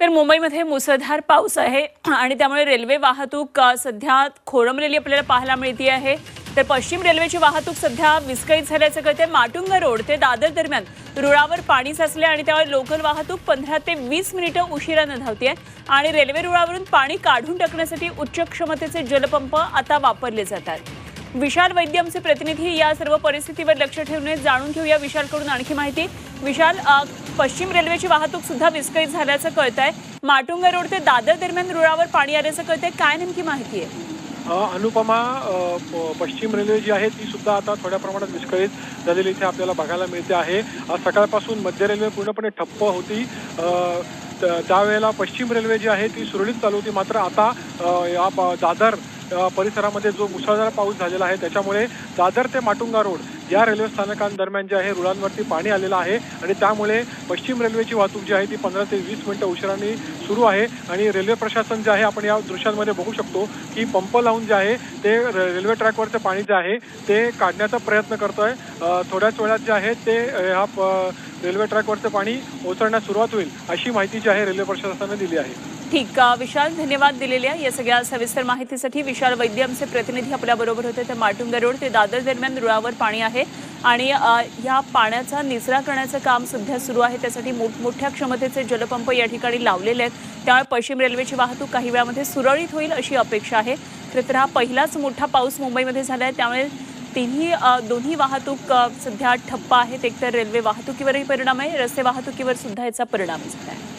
तर मुंबईमध्ये मुसळधार पाऊस आहे आणि त्यामुळे रेल्वे वाहतूक सध्या खोळंबलेली आपल्याला पाहायला मिळते आहे. तर पश्चिम रेल्वेची वाहतूक सध्या विस्कळीत झाल्याचं कळते माटुंगा रोड ते दादर दरम्यान रुळावर पाणी साचले आणि त्यामुळे लोकल वाहतूक पंधरा ते वीस मिनिटं उशिरानं धावते आणि रेल्वे रुळावरून पाणी काढून टाकण्यासाठी उच्च क्षमतेचे जलपंप आता वापरले जातात. विशाल वैद्य आमचे प्रतिनिधी या सर्व परिस्थितीवर लक्ष ठेवून जाणून घेऊया विशालकडून आणखी माहिती. विशाल पश्चिम रेल्वेची वाहतूक सुद्धा विस्कळीत झाल्याचं कळत आहे माटुंगा रोड ते दादर दरम्यान रुळावर पाणी आल्याचं कळतंय. काय नेमकी माहिती आहे? अनुपमा प- पश्चिम रेल्वे जी आहे ती सुद्धा आता थोड्या प्रमाणात विस्कळीत झालेली इथे आपल्याला बघायला मिळते आहे. आज सकाळपासून मध्य रेल्वे पूर्णपणे ठप्प होती. त्यावेळेला पश्चिम रेल्वे जी आहे ती सुरळीत चालू होती. मात्र आता या दादर परिसरामध्ये जो मुसळधार पाऊस झालेला आहे त्याच्यामुळे दादर ते माटुंगा रोड या रेल्वे स्थानकांदरम्यान जे आहे रुळांवरती पाणी आलेलं आहे. आणि त्यामुळे पश्चिम रेल्वेची वाहतूक जी आहे ती पंधरा ते वीस मिनिटं उशिराने सुरू आहे. आणि रेल्वे प्रशासन जे आहे आपण या दृश्यांमध्ये बघू शकतो की पंप लावून जे आहे ते रेल्वे ट्रॅकवरचं पाणी जे आहे ते काढण्याचा प्रयत्न करतो आहे थोड्याच वेळात जे आहे ते ह्या प- रेल्वे ट्रॅकवरचं पाणी ओसरण्यास सुरुवात होईल अशी माहिती जी आहे रेल्वे प्रशासनाने दिली आहे. ठीक विशाल धन्यवाद दिलेल्या या सगळ्या सविस्तर माहितीसाठी. विशाल वैद्य आमचे प्रतिनिधी आपल्या बरोबर होते. तर माटुंगा रोड ते दादर दरम्यान रुळावर पाणी आहे. आणि या पाण्याचा निचरा करण्याचं काम सध्या सुरू आहे. त्यासाठी मोठमोठ्या क्षमतेचे जलपंप या ठिकाणी लावलेले आहेत. त्यामुळे पश्चिम रेल्वेची वाहतूक काही वेळामध्ये सुरळीत होईल अशी अपेक्षा आहे. खरं तर हा पहिलाच मोठा पाऊस मुंबईमध्ये झाला आहे त्यामुळे तिन्ही दोन्ही वाहतूक सध्या ठप्प आहेत. एकतर रेल्वे वाहतुकीवरही परिणाम आहे. रस्ते वाहतुकीवर सुद्धा याचा परिणाम झाला आहे.